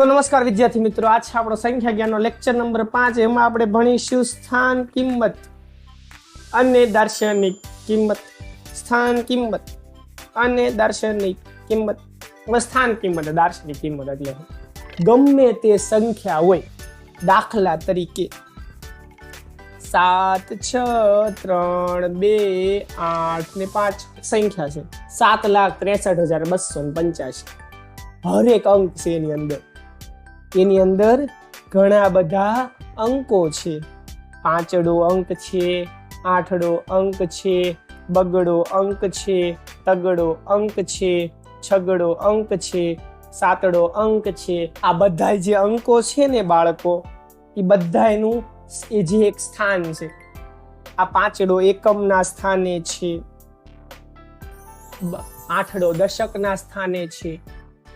તો નમસ્કાર વિદ્યાર્થી મિત્રો છે આપણો સંખ્યા જ્ઞાનનો લેક્ચર નંબર પાંચ. એમાં આપણે ભણીશું સ્થાન કિંમત અને દાર્શનિક કિંમત. સ્થાન કિંમત અને દાર્શનિક કિંમત. સ્થાન કિંમત, દાર્શનિક કિંમત એટલે ગમે તે સંખ્યા હોય, દાખલા તરીકે સાત, છ, ત્રણ, બે, આઠ ને પાંચ સંખ્યા છે. સાત લાખ ત્રેસઠ હજાર બસો ને પંચ્યાસી. હરેક અંક છે એની અંદર. એની અંદર ઘણા બધા અંકો છે. પાંચડો અંક છે, આઠડો અંક છે, બગડો અંક છે, તગડો અંક છે, છગડો અંક છે, સાતડો અંક છે. આ બધા જે અંકો છે ને બાળકો, એ બધાનું એ જે એક સ્થાન છે, આ પાંચડો એકમના સ્થાને છે. આઠડો દશકના સ્થાને છે.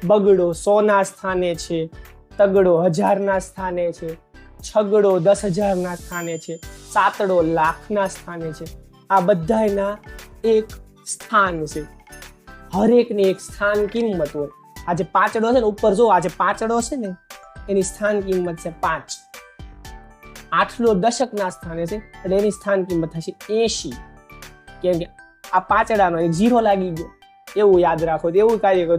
બગડો સોના સ્થાને છે. તગડો હજારના સ્થાને છે, છગડો દસ હજારના સ્થાને છે, સાતડો લાખના સ્થાને છે. આ બધાના એક સ્થાન છે. હરેકને એક સ્થાન કિંમત હોય. આ જે પાંચડો છે ને, ઉપર જો આ જે પાંચડો છે ને, એની સ્થાન કિંમત છે પાંચ. આઠડો દશકના સ્થાને છે, એટલે એની સ્થાન કિંમત થશે એસી કેમ કે આ પાંચડાનો એક ઝીરો લાગી ગયો. એવું યાદ રાખો, એવું કાર્ય કરો.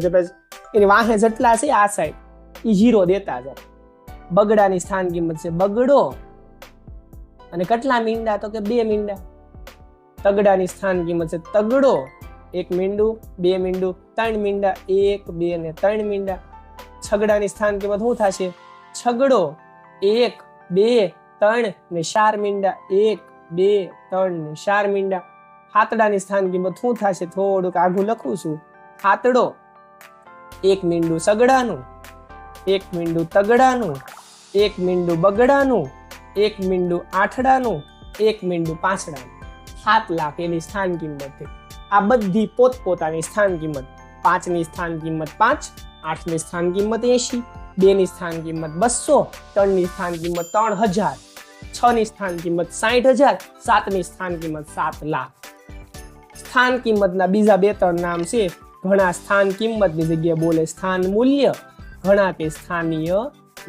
એની વાહે જેટલા છે, આ સાઈડ. એ ઝીરો દેતા છે બગડાની સ્થાન કિંમત છે બગડો. અને કેટલા મીંડા? તો કે બે મીંડા. તગડાની સ્થાન કિંમત છે તગડો. એક મીંડું, બે મીંડું, ત્રણ મીંડા, એક, બે ને ત્રણ મીંડા. છગડાની સ્થાન કિંમત શું થશે? છગડો. એક, બે, ત્રણ ને ચાર મીંડા. એક, બે, ત્રણ ને ચાર મીંડા. હાતડાની સ્થાન કિંમત શું થશે? થોડુંક આઘું લખું છું. હાતડો એક મીંડું સગડાનું. એક મીંડું તગડાનું, એક મીંડું બગડાનું, એક મીંડું આઠડાનું, એક મીંડું પાંચડાનું સાત લાખ એની સ્થાન કિંમત થઈ આ બધી પોતપોતાની સ્થાન કિંમત. પાંચની સ્થાન કિંમત પાંચ, આઠની સ્થાન કિંમત એંશી, બેની સ્થાન કિંમત બસો, ત્રણની સ્થાન કિંમત ત્રણ હજાર, છની સ્થાન કિંમત સાઠ હજાર, સાતની સ્થાન કિંમત સાત લાખ. સ્થાન કિંમતના બીજા બે ત્રણ નામ છે. ઘણા સ્થાન કિંમતની જગ્યાએ બોલે સ્થાન મૂલ્ય. ઘણા કે સ્થાનીય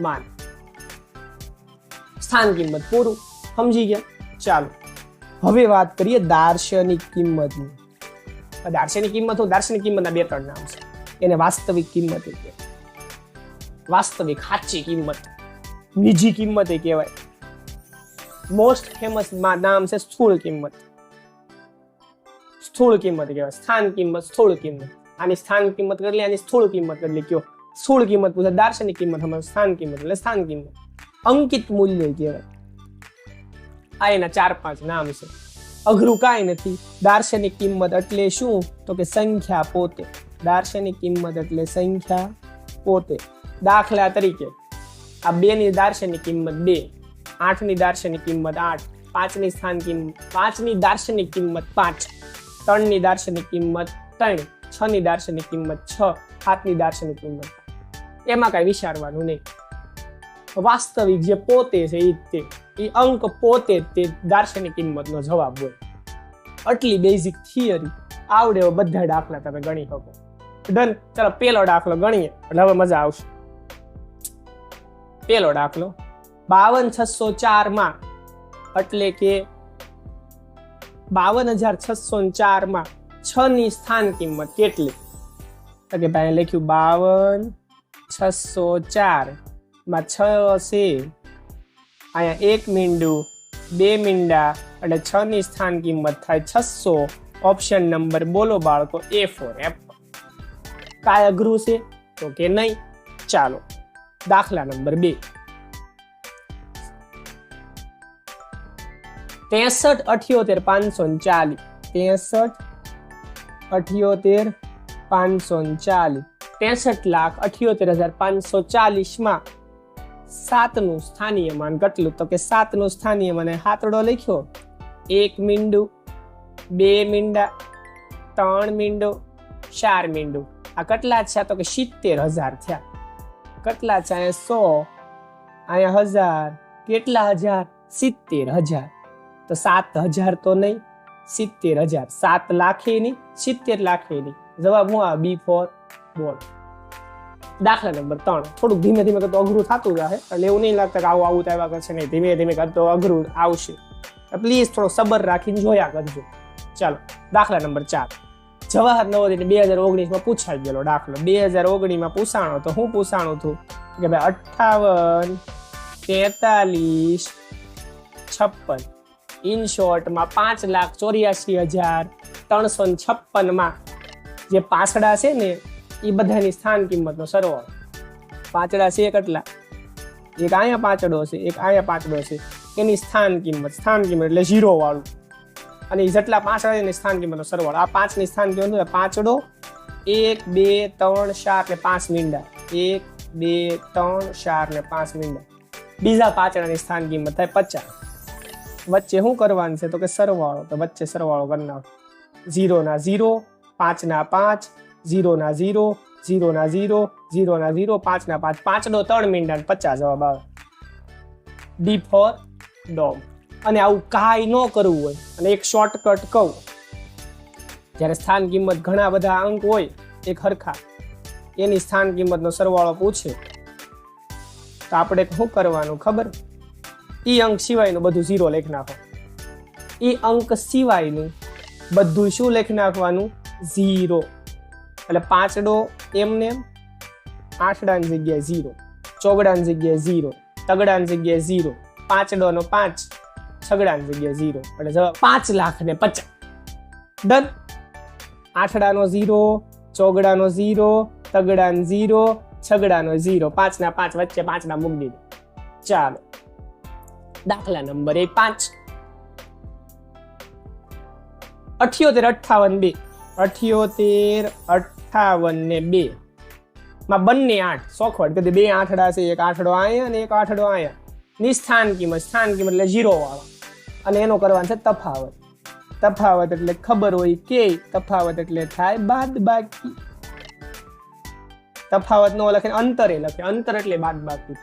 માન સ્થાન કિંમત પૂરું. સમજી ગયા? ચાલો. હવે વાત કરીએ દાર્શનિક કિંમતની. દાર્શનિક કિંમત દાર્શનિક કિંમતના બે ત્રણ નામ છે. એને વાસ્તવિક કિંમત વાસ્તવિક સાચી કિંમત. નિજી કિંમત એ કહેવાય. મોસ્ટ ફેમસ નામ છે સ્થૂળ કિંમત. સ્થૂળ કિંમત કહેવાય. સ્થાન કિંમત સ્થૂળ કિંમત. આની સ્થાન કિંમત કરી લે, આની સ્થૂળ કિંમત કરી લે, કયો? સ્થૂળ કિંમત પૂછે, દાર્શનિક કિંમત હમણાં સ્થાન કિંમત, એટલે સ્થાન કિંમત. અંકિત મૂલ્ય કહેવાય. આ એના ચાર પાંચ નામ છે. અઘરું કાંઈ નથી. દાર્શનિક કિંમત એટલે શું? તો કે સંખ્યા પોતે. દાર્શનિક કિંમત એટલે સંખ્યા પોતે. દાખલા તરીકે, આ બેની દાર્શનિક કિંમત બે, આઠની દાર્શનિક કિંમત આઠ, પાંચની સ્થાન કિંમત, પાંચની દાર્શનિક કિંમત પાંચ, ત્રણની દાર્શનિક કિંમત ત્રણ, છની દાર્શનિક કિંમત છ, સાતની દાર્શનિક કિંમત એમાં કાંઈ વિચારવાનું નહીં. વાસ્તવિક જે પોતે છે એ તે. એ અંક પોતે તે દાર્શનિક કિંમતનો જવાબ હોય. આટલી બેઝિક થિયરી આવડે બધા દાખલા તમે ગણી શકો. ડન ચાલો, પેલો દાખલો ગણીએ. એટલે હવે મજા આવશે. પેલો દાખલો. બાવન છસો ચારમાં એટલે કે બાવન હજાર છસો ચારમાં છ ની સ્થાન કિંમત કેટલી? કે ભાઈ લખ્યું બાવન છસો ચારમાં છ છે. અહીંયા એક મીંડું, બે મીંડા એટલે છ ની સ્થાન કિંમત થાય છસો. ઓપ્શન નંબર બોલો બાળકો એ ફોર એપ કાય અઘરું છે? તો કે નહીં? ચાલો, દાખલા નંબર બે. ત્રેસઠ અઠ્યોતેર પાંચસો ચાલીસ. ત્રેસઠ અઠ્યોતેર પાંચસો ચાલીસ. ત્રેસઠ લાખ અઠ્યોતેર હજાર પાંચસો ચાલીસમાં સાતનું સ્થાનીય માન કેટલું તો કે સાતનું સ્થાનીય મને હાથડો લખ્યો. એક મીંડું, બે મીંડા, ત્રણ મીંડો, ચાર મીંડું. આ કેટલા છે તો કે સિત્તેર હજાર થયા. કેટલા છે અહીંયા સો, અહીંયા હજાર. કેટલા હજાર? સિત્તેર હજાર. તો સાત હજાર તો નહીં, સિત્તેર હજાર. સાત લાખે નહીં સિત્તેર લાખે નહીં જવાબ હું આ બી ફોર. બોલ. દાખલા નંબર ત્રણ. થોડુંક ધીમે ધીમે કરતો અઘરું થતું રહે એટલે એવું નહીં લાગતા કે આવું આવું આવ્યા કરશે નહીં. ધીમે ધીમે કરતો અઘરું આવશે. પ્લીઝ થોડો સબર રાખીને જોયા કરજો. ચાલો, દાખલા નંબર ચાર. જવાહર નવોદય બે હજાર ઓગણીસમાં પૂછાઈ ગયેલો દાખલો. બે હજાર ઓગણીસમાં પૂછાણો તો હું પૂછાણું હતું કે ભાઈ અઠ્ઠાવન, તેતાલીસ, છપ્પન. ઇન શોર્ટમાં પાંચ લાખ ચોર્યાસી હજાર ત્રણસો છપ્પનમાં જે પાસડા છે ને એ બધાની સ્થાન કિંમતનો સરવાળો પાંચડા છે કેટલા એક અહીંયા પાંચડો છે, એક અહીંયા પાંચડો છે. એની સ્થાન કિંમત સ્થાન કિંમત એટલે ઝીરો વાળું. અને જેટલા પાંચડા એની સ્થાન કિંમતનો સરવાળો આ પાંચની સ્થાન કિંમત? પાંચડો એક, બે, ત્રણ, ચાર ને પાંચ મીંડા. એક, બે, ત્રણ, ચાર ને પાંચ મીંડા. બીજા પાંચડાની સ્થાન કિંમત થાય પચાસ. વચ્ચે શું કરવાનું છે? તો કે સરવાળો. તો વચ્ચે સરવાળો કરી નાખો. ઝીરો ના ઝીરો પાંચ ના પાંચ ઝીરો ના ઝીરો ઝીરોના ઝીરો ઝીરોના ઝીરો પાંચના પાંચ પાંચનો ત્રણ મિનિટ, પચાસ જવાબ આવે. ડી ફોર ડોગ અને આવું કાંઈ ન કરવું હોય, અને એક શોર્ટકટ કહું. જ્યારે સ્થાન કિંમત ઘણા બધા અંક હોય, એક હરખા. એની સ્થાન કિંમતનો સરવાળો પૂછે. તો આપણે શું કરવાનું ખબર? એ અંક સિવાયનું બધું ઝીરો લેખ નાખો. એ અંક સિવાયનું બધું શું લેખ નાખવાનું? ઝીરો. એટલે પાંચડો એમને એમ. આઠડાની જગ્યાએ ઝીરો ચોગડાની જગ્યાએ ઝીરો તગડાની જગ્યાએ ઝીરો પાંચડો નો પાંચ, છગડાની જગ્યાએ ઝીરો એટલે જવાબ પાંચ લાખ ને પચાસ. ડન આઠડાનો ઝીરો ચોગડાનો ઝીરો તગડાનો ઝીરો છગડાનો ઝીરો પાંચના પાંચ વચ્ચે પાંચના મૂકી દીધો ચાલો. દાખલા નંબર એક પાંચ. અઠ્યોતેર, અઠ્ઠાવન બે. અઠ્યોતેર અઠ્ઠાવન ને બે માં બંને આઠ સોખવટ કે બે આઠડા છે એક આઠડો અહીંયા અને એક આઠડો અહીંયા નિસ્થાન કિંમત સ્થાન કિંમત એટલે ઝીરો વાળો અને એનો કરવાનો છે તફાવત તફાવત એટલે ખબર હોય કે તફાવત એટલે થાય બાદ બાકી તફાવત નો લખે અંતરે લખે અંતર એટલે બાદ બાકી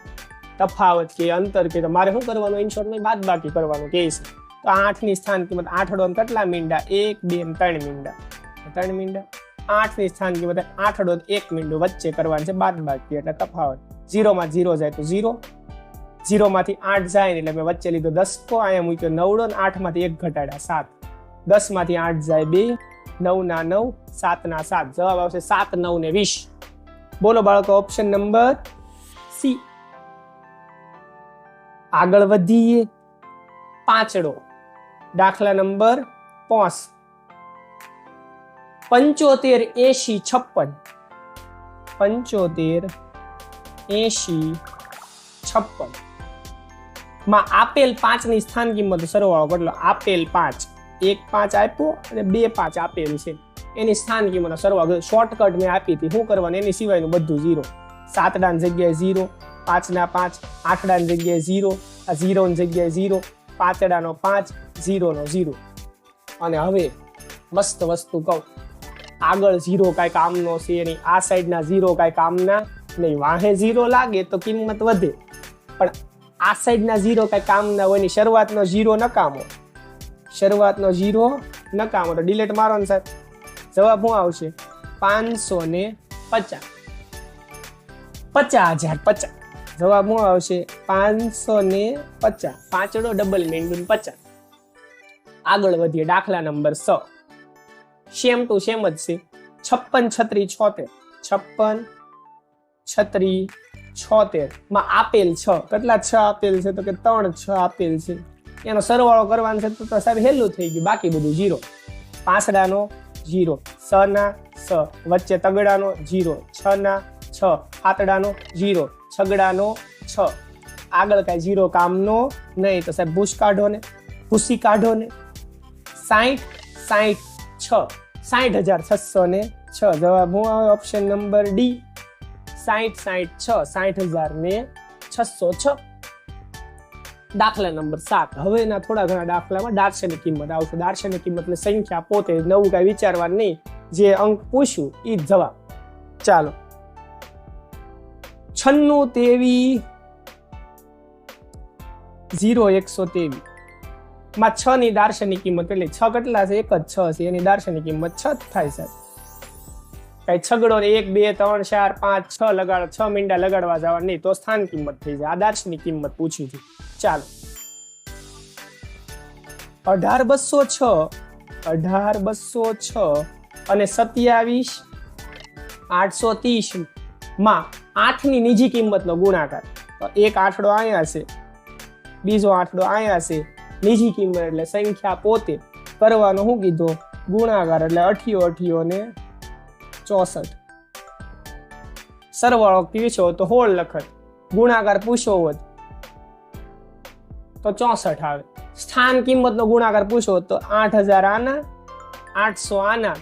તફાવત કે અંતર કે મારે શું કરવાનું ઇન શોર્ટમાં બાદ બાકી કરવાનું કે છે તો આઠની સ્થાન કિંમત આઠડો કેટલા મીંડા એક બે ત્રણ મીંડા ત્રણ મીંડા આઠની સ્થાન કિંમત આઠડો ને એક મીંડું વચ્ચે કરવાની છે બાદ બાકી એટલે તફાવત, ઝીરોમાં ઝીરો જાય તો ઝીરો, ઝીરોમાંથી આઠ જાય એટલે મેં વચ્ચે લીધો દસકો, અહીંયા મૂક્યો નવડો ને આઠમાંથી એક ઘટાડ્યા સાત. દસમાંથી આઠ જાય બે, નવના નવ, સાતના સાત. જવાબ આવશે સાત, નવ ને વીસ. બોલો બાળકો ઓપ્શન નંબર સી. આગળ વધીએ. પાંચડો. દાખલા નંબર પાંચ. પંચોતેર એસી છપ્પન. પંચોતેર એસી છપ્પન. માં આપેલ પાંચની સ્થાન કિંમત સરવાળો કેટલો આપેલ પાંચ, એક પાંચ આપ્યો અને બે પાંચ આપેલ છે. એની સ્થાન કિંમતનો સરવાળો શોર્ટકટ મેં આપી હતી. શું કરવાનું? એની સિવાયનું બધું ઝીરો સાતડાની જગ્યાએ ઝીરો પાંચના પાંચ, આઠડાની જગ્યાએ ઝીરો આ ઝીરોની જગ્યાએ ઝીરો પાંચડાનો પાંચ ઝીરોનો ઝીરો અને હવે મસ્ત વસ્તુ કહું. આગળ ઝીરો કાંઈ કામનો છે નહીં આ સાઈડના ઝીરો કાંઈ કામના નહીં. વાહે ઝીરો લાગે તો કિંમત વધે. પણ આ સાઈડના ઝીરો કાંઈ કામના હોય નહીં શરૂઆતનો ઝીરો નકામો. શરૂઆતનો ઝીરો નકામો. તો ડિલેટ મારો ને સાહેબ. જવાબ શું આવશે? પાંચસો ને પચાસ. પચાસ હજાર પચાસ. જવાબ શું આવશે? પાંચસો ને પચાસ. પાંચડો ડબલ મીંડું પચાસ. આગળ વધીએ. દાખલા નંબર સ. સેમ ટુ સેમ જ છે. છપ્પન છત્રી છોતેર. છપ્પન છત્રી છોતેર. માં આપેલ છ. કેટલા છ આપેલ છે? તો કે ત્રણ છ આપેલ છે. એનો સરવાળો કરવાનો છે તો સાહેબ હેલું થઈ ગયું. બાકી બધું જીરો પાંસડાનો જીરો સ ના સ. વચ્ચે તગડાનો જીરો છ ના છ. આતડાનો જીરો છગડાનો છ. આગળ કાંઈ જીરો કામનો નહીં. તો સાહેબ ભૂસ કાઢો ને. ભૂસી કાઢો ને. સાઠ સાઠ છ. સાઠ હજાર છસો ને છ. જવાબ હું આવે ઓપ્શન નંબર ડી સાઠ સાઠ છ સાઠ હજાર ને છસો છ. દાખલા નંબર સાત. હવેના થોડા ઘણા દાખલામાં દાર્શનિક કિંમત આવશે. દાર્શનિક કિંમત એટલે સંખ્યા પોતે નવું કાંઈ વિચારવાનું નહીં. જે અંક પૂછ્યું એ જ જવાબ. ચાલો. છન્નું તેવી, ઝીરો એકસો તેવી. માં છ ની દાર્શનિક કિંમત એટલે છ કેટલા છે? એક જ છ છે. એની દાર્શનિક કિંમત છ થાય સાહેબ કઈ છગડો ને એક, બે, ત્રણ, ચાર, પાંચ, છ લગાડ, છ મીંડા લગાડવા જવા નહીં, તો સ્થાન કિંમત થઈ જાય. આ કિંમત પૂછી હતી ચાલો. અઢાર બસો છ. અઢાર બસો છ અને સત્યાવીસ આઠસો ત્રીસમાં આઠની નીજી કિંમતનો ગુણાકાર. એક આઠડો અહીંયા છે. બીજો આઠડો અહીંયા છે. નીજી કિંમત એટલે સંખ્યા પોતે કરવાનો શું કીધો? ગુણાકાર એટલે અઠિયો અઠિયો ને ચોસઠ. સરવાળો પૂછ્યો તો હોળ લખત. ગુણાકાર પૂછ્યો હોત તો ચોસઠ આવે. સ્થાન કિંમતનો ગુણાકાર પૂછો તો આઠ હજાર આના, આઠસો આના,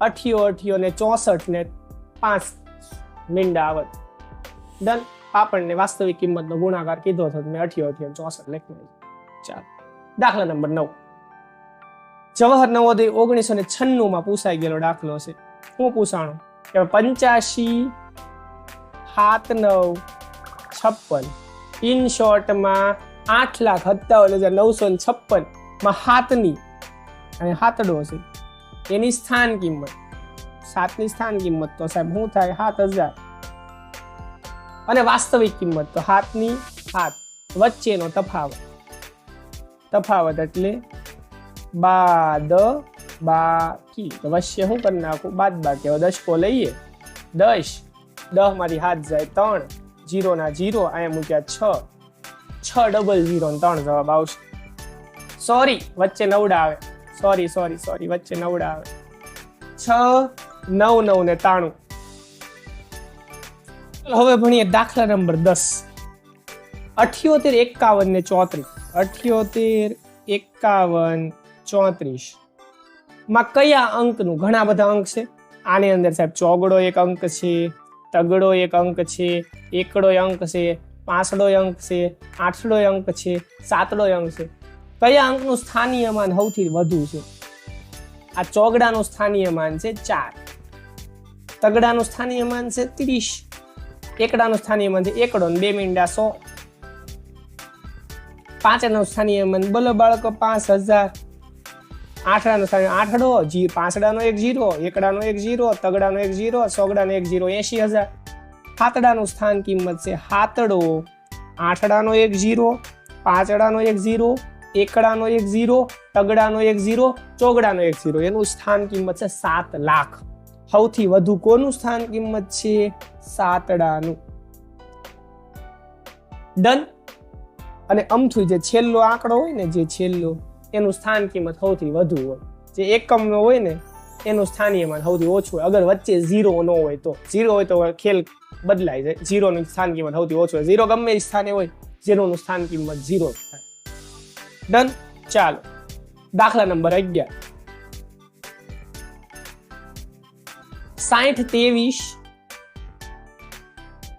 અઠિયો અઠિયો ને ચોસઠ ને પાંચ મીંડા આવત. ડન પાપડને વાસ્તવિક કિંમતનો ગુણાકાર કીધો હતો મેં અઠિયો અઠિયો ચોસઠ લખ્યો. ચાલો. દાખલા નંબર નવ. જવાહર નવોદય ઓગણીસો ને છન્નું માં પૂછાઈ ગયેલો દાખલો છે. હું પૂછાણું કે પંચ્યાસી, સાત, નવ, છપ્પન ઇન શોર્ટમાં આઠ લાખ સત્તાવન હજાર નવસો ને છપ્પનમાં હાથની અને હાથડો છે. એની સ્થાન કિંમત. સાતની સ્થાન કિંમત તો સાહેબ શું થાય? સાત હજાર. અને વાસ્તવિક કિંમત તો હાથની હાથ વચ્ચેનો તફાવત. તફાવત એટલે બાદ બાકી. તો વચ્ચે શું કરી નાખું? બાદ બાકી. હવે દશકો લઈએ. દશ. દહમાંથી હાથ જાય ત્રણ. જીરો ના જીરો. અહીંયા મૂક્યા છ. છ ડબલ જીરો ત્રણ જવાબ આવશે. સોરી વચ્ચે નવડા આવે. સોરી સોરી સોરી વચ્ચે નવડા આવે. છ, નવ નવ ને તાણું. હવે ભણીએ દાખલા નંબર દસ. અઠ્યોતેર, એકાવન ને ચોત્રીસ. અઠ્યોતેર, એકાવન, ચોત્રીસ. માં કયા અંકનું ઘણા બધા અંક છે? આની અંદર સાહેબ ચોગડો એક અંક છે, તગડો એક અંક છે, એકડો અંક છે પાંચડો અંક છે, આઠડો અંક છે, સાતડો અંક છે. કયા અંકનું સ્થાનીય માન સૌથી વધુ છે? આ ચોગડાનું સ્થાનીય માન છે ચાર. તગડાનું સ્થાનીય માન છે ત્રીસ. એકડાનું સ્થાનીય માન છે એકડો ને બે મીંડા સો. પાંચડાનું સ્થાનીય મન બોલો બાળકો, પાંચ હજાર. આઠડાનો સ્થાનીય, આઠડો, જી, પાંચડાનો એક જીરો, એકડાનો એક જીરો, તગડાનો એક જીરો, સોગડાનો એક જીરો એસી હજાર. હાતડાનું સ્થાન કિંમત છે હાતડો. આઠડાનો એક જીરો, પાંચડાનો એક જીરો, એકડાનો એક જીરો, તગડાનો એક જીરો, ચોગડાનો એક જીરો. એનું સ્થાન કિંમત છે સાત લાખ. સૌથી વધુ કોનું સ્થાન કિંમત છે? સાતડાનું. ડન? અને અમથું જે છેલ્લો આંકડો હોય ને, જે છેલ્લો, એનું સ્થાન કિંમત સૌથી વધુ હોય. જે એકમનો હોય ને, એનું સ્થાનીય માન સૌથી ઓછું હોય. અગર વચ્ચે ઝીરો ન હોય તો. ઝીરો હોય તો ખેલ બદલાય જાય. ઝીરોનું સ્થાન કિંમત સૌથી ઓછું હોય. ઝીરો ગમે એ સ્થાને હોય ઝીરોનું સ્થાન કિંમત ઝીરો થાય. ડન ચાલો. દાખલા નંબર અગિયાર. સાઠ ત્રેવીસ,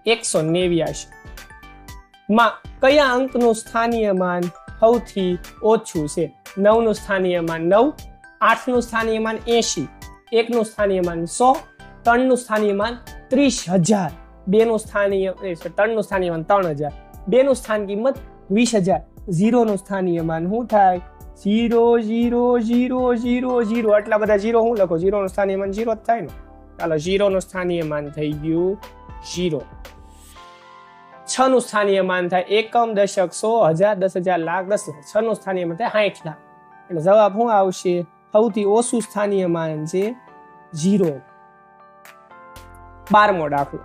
એકસો નેવ્યાશી માં કયા અંકનું સ્થાનીય માન સૌથી ઓછું છે? નવનું સ્થાનીય માન નવ, આઠનું સ્થાનીય માન એસી એકનું સ્થાનીય માન સો, ત્રણનું સ્થાનીય માન ત્રીસ હજાર. બેનું સ્થાનીય ત્રણનું સ્થાનીય માન ત્રણ હજાર. બેનું સ્થાન કિંમત વીસ હજાર. ઝીરોનું સ્થાનીય માન શું થાય? Zero zero zero zero zero. આટલા બધા ઝીરો હું લખો? ઝીરોનું સ્થાનીય માન ઝીરો જ થાય ને. ચાલો, ઝીરોનું સ્થાનીય માન થઈ ગયું ઝીરો. છ નું સ્થાનીય માન થાય. એકમ દશક સો, હજાર, દસ હજાર, લાખ, દસ લાખ. છ સ્થાનીય માન થાય સાઠ લાખ. એટલે જવાબ શું આવશે? સૌથી ઓછું સ્થાનીય માન છે ઝીરો. બારમો દાખલો.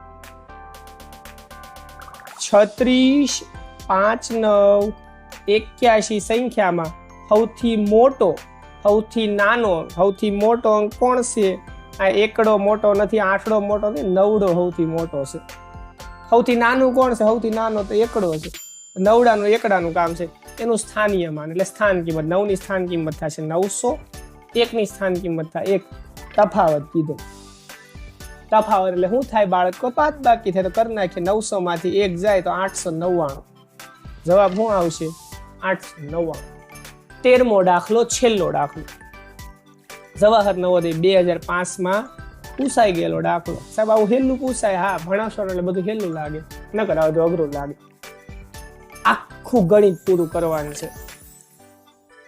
છત્રીસ, પાંચ, નવ એક્યાસી સંખ્યામાં સૌથી મોટો, સૌથી નાનો, સૌથી મોટો અંક કોણ છે? આ એકડો મોટો નથી, આઠડો મોટો નવડો સૌથી મોટો છે. સૌથી નાનું કોણ છે? સૌથી નાનો તો એકડો છે. નવડાનું, એકડાનું કામ છે. એનું સ્થાનીય માન, એટલે સ્થાન કિંમત. નવની સ્થાન કિંમત થશે નવસો, એકની સ્થાન કિંમત થાય એક. તફાવત કીધો. તફાવત એટલે શું થાય? બાળકો પાંચ બાકી થાય તો કરી નાખીએ. નવસો માંથી એક જાય તો આઠસો નવ્વાણું. જવાબ શું આવશે? આઠસો નવ્વાણું. તેરમો દાખલો, છેલ્લો દાખલો. જવાહર નવોદય બે હજાર પાંચમાં પૂછાઈ ગયેલો દાખલો સાહેબ, આવું હેલું પૂછાય હા, ભણાવશો એટલે બધું હેલું લાગે. ન કરાવે તો અઘરું લાગે. આખું ગણિત પૂરું કરવાનું છે.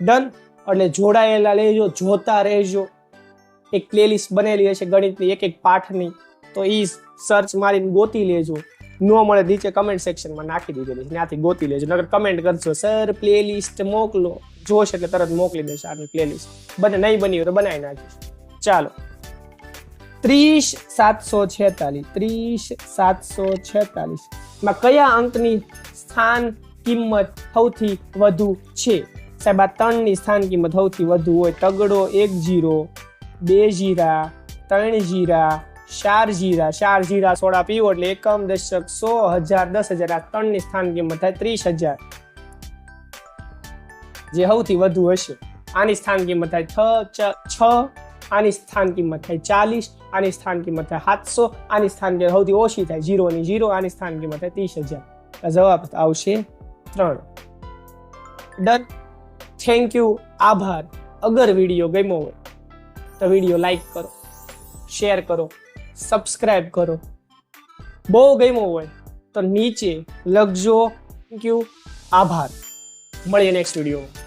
ડન એટલે જોડાયેલા લેજો જોતા રહેજો. એક પ્લેલિસ્ટ બનેલી હશે ગણિતની, એક એક પાઠની. તો એ સર્ચ મારીને ગોતી લેજો. ન મળે નીચે કમેન્ટ સેક્શનમાં નાખી દીધેલી ત્યાંથી ગોતી લેજો. નગર કમેન્ટ કરજો સર પ્લેલિસ્ટ મોકલો. જોશ એટલે તરત મોકલી દેશે આની પ્લેલિસ્ટ બને નહીં બની હોય તો બનાવી નાખીશ. ચાલો. ત્રીસ સાતસો છેતાલીસ. ત્રીસ સાતસો છેતાલીસ. માં કયા અંકની સ્થાન કિંમત સૌથી વધુ છે? સાહેબ, આ ત્રણની સ્થાન કિંમત સૌથી વધુ હોય તગડો એક જીરો, બે જીરા, ત્રણ જીરા, ચાર જીરા. ચાર જીરા સોડા પીવો એટલે એકમ દશક સો હજાર, દસ હજાર. આ ત્રણની સ્થાન કિંમત થાય ત્રીસ હજાર. જે સૌથી વધુ હશે. આની સ્થાન કિંમત થાય છ છ આની સ્થાન કિંમત થાય ચાલીસ, આની સ્થાન કિંમત થાય સાતસો, આની સ્થાન કિંમત સૌથી ઓછી થાય ઝીરો ની જીરો આની સ્થાન કિંમત થાય ત્રીસ હજાર. જવાબ આવશે ત્રણ. ડન થેન્ક યુ આભાર. અગર વીડિયો ગમ્યો હોય તો વીડિયો લાઈક કરો શેર કરો સબસ્ક્રાઈબ કરો. બહુ ગમ્યો હોય તો નીચે લખજો. થેન્ક યુ આભાર. મળીએ નેક્સ્ટ વિડીયોમાં